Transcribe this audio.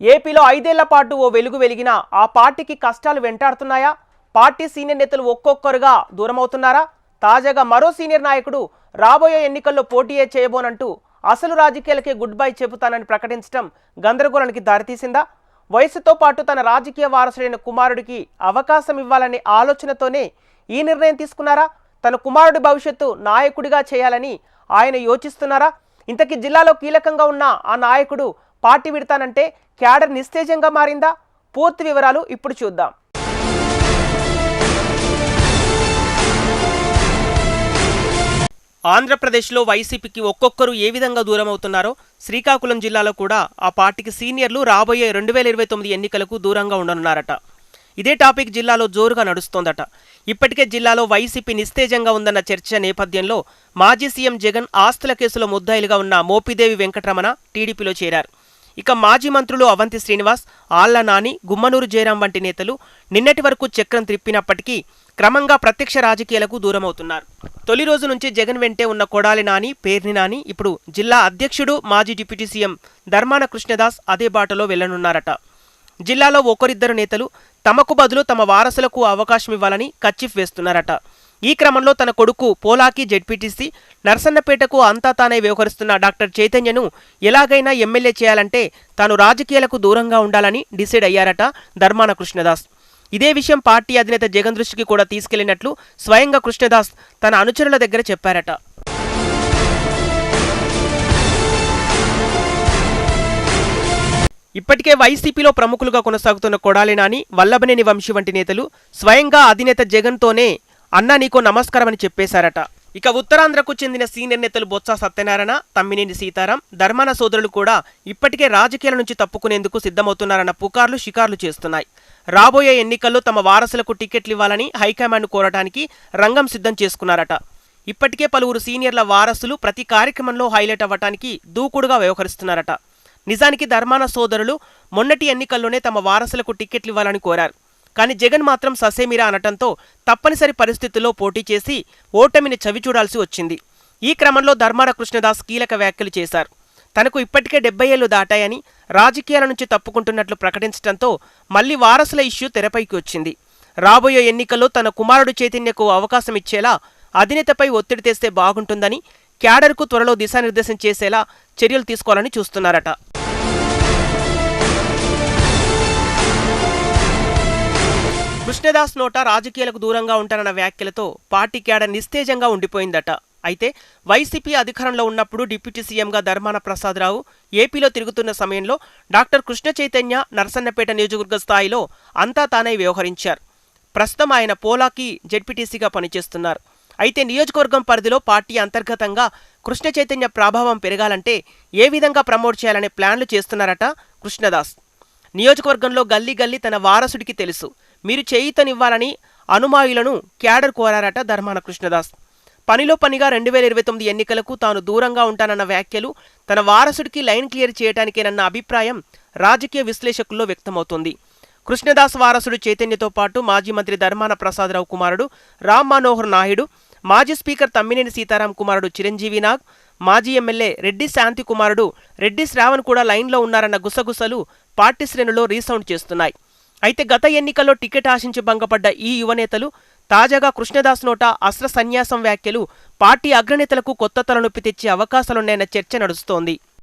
ఏపీలో ఐదేళ్ళ పాటు ఓ వెలుగు వెలిగినా ఆ పార్టీకి కష్టాలు వెంటాడుతున్నాయా? పార్టీ సీనియర్ నేతలు ఒక్కొక్కరుగా దూరమవుతున్నారా? తాజాగా మరో సీనియర్ నాయకుడు రాబోయే ఎన్నికల్లో పోటీయే చేయబోనంటూ అసలు రాజకీయాలకే గుడ్ బై చెబుతానని ప్రకటించడం గందరగోళానికి దారితీసిందా? వయసుతో పాటు తన రాజకీయ వారసుడైన కుమారుడికి అవకాశం ఇవ్వాలనే ఆలోచనతోనే ఈ నిర్ణయం తీసుకున్నారా? తన కుమారుడి భవిష్యత్తు నాయకుడిగా చేయాలని ఆయన యోచిస్తున్నారా? ఇంతకీ జిల్లాలో కీలకంగా ఉన్న ఆ నాయకుడు పార్టీ విడతానంటే క్యాడర్ నిస్తేజంగా మారిందా? పూర్తి వివరాలు ఇప్పుడు చూద్దాం. ఆంధ్రప్రదేశ్లో వైసీపీకి ఒక్కొక్కరు ఏ విధంగా దూరం అవుతున్నారో శ్రీకాకుళం జిల్లాలో కూడా ఆ పార్టీకి సీనియర్లు రాబోయే రెండు వేల ఇరవై తొమ్మిది ఎన్నికలకు దూరంగా ఉండనున్నారట. ఇదే టాపిక్ జిల్లాలో జోరుగా నడుస్తోందట. ఇప్పటికే జిల్లాలో వైసీపీ నిస్తేజంగా ఉందన్న చర్చ నేపథ్యంలో మాజీ సీఎం జగన్ ఆస్తుల కేసులో ముద్దాయిలుగా ఉన్న మోపిదేవి వెంకటరమణ టీడీపీలో చేరారు. ఇక మాజీ మంత్రులు అవంతి శ్రీనివాస్ ఆళ్ళ నాని గుమ్మనూరు జయరాం వంటి నేతలు నిన్నటి వరకు చక్రం త్రిప్పినప్పటికీ క్రమంగా ప్రత్యక్ష రాజకీయాలకు దూరమవుతున్నారు. తొలి రోజు నుంచి జగన్ వెంటే ఉన్న కొడాలి నాని పేర్ని నాని ఇప్పుడు జిల్లా అధ్యక్షుడు మాజీ డిప్యూటీ సీఎం ధర్మాన కృష్ణదాస్ అదే బాటలో వెళ్ళనున్నారట. జిల్లాలో ఒకరిద్దరు నేతలు తమకు బదులు తమ వారసులకు అవకాశం ఇవ్వాలని కచ్చిఫ్ వేస్తున్నారట. ఈ క్రమంలో తన కొడుకు పోలాకి జెడ్పీటీసీ నర్సన్నపేటకు అంతా తానే వ్యవహరిస్తున్న డాక్టర్ చైతన్యను ఎలాగైనా ఎమ్మెల్యే చేయాలంటే తాను రాజకీయాలకు దూరంగా ఉండాలని డిసైడ్ అయ్యారట ధర్మాన కృష్ణదాస్. ఇదే విషయం పార్టీ అధినేత జగన్ దృష్టికి కూడా తీసుకెళ్ళినట్లు స్వయంగా కృష్ణదాస్ తన అనుచరుల దగ్గర చెప్పారట. ఇప్పటికే వైసీపీలో ప్రముఖులుగా కొనసాగుతున్న కొడాలి నాని వల్లభనేని వంశీ వంటి నేతలు స్వయంగా అధినేత జగన్తోనే అన్నా నీకో నమస్కారమని చెప్పేశారట. ఇక ఉత్తరాంధ్రకు చెందిన సీనియర్ నేతలు బొత్స సత్యనారాయణ తమ్మినేని సీతారాం ధర్మాన సోదరులు కూడా ఇప్పటికే రాజకీయాల నుంచి తప్పుకునేందుకు సిద్ధమవుతున్నారన్న పుకార్లు షికార్లు చేస్తున్నాయి. రాబోయే ఎన్నికల్లో తమ వారసులకు టికెట్లు ఇవ్వాలని హైకమాండ్ కోరటానికి రంగం సిద్ధం చేసుకున్నారట. ఇప్పటికే పలువురు సీనియర్ల వారసులు ప్రతి కార్యక్రమంలో హైలైట్ అవ్వటానికి దూకుడుగా వ్యవహరిస్తున్నారట. నిజానికి ధర్మాన సోదరులు మొన్నటి ఎన్నికల్లోనే తమ వారసులకు టికెట్లు ఇవ్వాలని కోరారు. కానీ జగన్ మాత్రం ససేమిరా అనటంతో తప్పనిసరి పరిస్థితుల్లో పోటీ చేసి ఓటమిని చవిచూడాల్సి వచ్చింది. ఈ క్రమంలో ధర్మార కృష్ణదాస్ కీలక వ్యాఖ్యలు చేశారు. తనకు ఇప్పటికే డెబ్బై ఏళ్ళు దాటాయని రాజకీయాల నుంచి తప్పుకుంటున్నట్లు ప్రకటించడంతో మళ్ళీ వారసుల ఇష్యూ తెరపైకి వచ్చింది. రాబోయే ఎన్నికల్లో తన కుమారుడు చైతన్యకు అవకాశం ఇచ్చేలా అధినేతపై ఒత్తిడి తెస్తే బాగుంటుందని క్యాడర్కు త్వరలో దిశానిర్దేశం చేసేలా చర్యలు తీసుకోవాలని చూస్తున్నారట. కృష్ణదాస్ నోట రాజకీయాలకు దూరంగా ఉంటానన్న వ్యాఖ్యలతో పార్టీ క్యాడర్ నిస్తేజంగా ఉండిపోయిందట. అయితే వైసీపీ అధికారంలో ఉన్నప్పుడు డిప్యూటీ సీఎంగా ధర్మాన ప్రసాదరావు ఏపీలో తిరుగుతున్న సమయంలో డాక్టర్ కృష్ణ చైతన్య నరసన్నపేట నియోజకవర్గ స్థాయిలో అంతా తానే వ్యవహరించారు. ప్రస్తుతం ఆయన పోలాకి జెడ్పీటీసీగా పనిచేస్తున్నారు. అయితే నియోజకవర్గం పరిధిలో పార్టీ అంతర్గతంగా కృష్ణ చైతన్య ప్రభావం పెరగాలంటే ఏ విధంగా ప్రమోట్ చేయాలనే ప్లాన్లు చేస్తున్నారట కృష్ణదాస్. నియోజకవర్గంలో గల్లీ గల్లీ తన వారసుడికి తెలుసు. మీరు చేయితనివ్వాలని అనుమాయులను క్యాడర్ కోరారట ధర్మాన కృష్ణదాస్. పనిలో పనిగా రెండు వేల ఇరవై తొమ్మిది ఎన్నికలకు తాను దూరంగా ఉంటానన్న వ్యాఖ్యలు తన వారసుడికి లైన్ క్లియర్ చేయడానికేనన్న అభిప్రాయం రాజకీయ విశ్లేషకుల్లో వ్యక్తమవుతోంది. కృష్ణదాస్ వారసుడు చైతన్యతో పాటు మాజీ మంత్రి ధర్మాన ప్రసాదరావు కుమారుడు రామ్ మనోహర్ నాయుడు మాజీ స్పీకర్ తమ్మినేని సీతారాం కుమారుడు చిరంజీవి నాగ్ మాజీ ఎమ్మెల్యే రెడ్డి శాంతి కుమారుడు రెడ్డి శ్రావణ్ కూడా లైన్లో ఉన్నారన్న గుసగుసలు పార్టీ శ్రేణులో రీసౌండ్ చేస్తున్నాయి. అయితే గత ఎన్నికల్లో టికెట్ ఆశించి భంగపడ్డ ఈ యువనేతలు తాజాగా కృష్ణదాస్ నోట అస్త్ర సన్యాసం వ్యాఖ్యలు పార్టీ అగ్రనేతలకు కొత్త తలనొప్పి తెచ్చే అవకాశాలున్నాయన్న చర్చ నడుస్తోంది.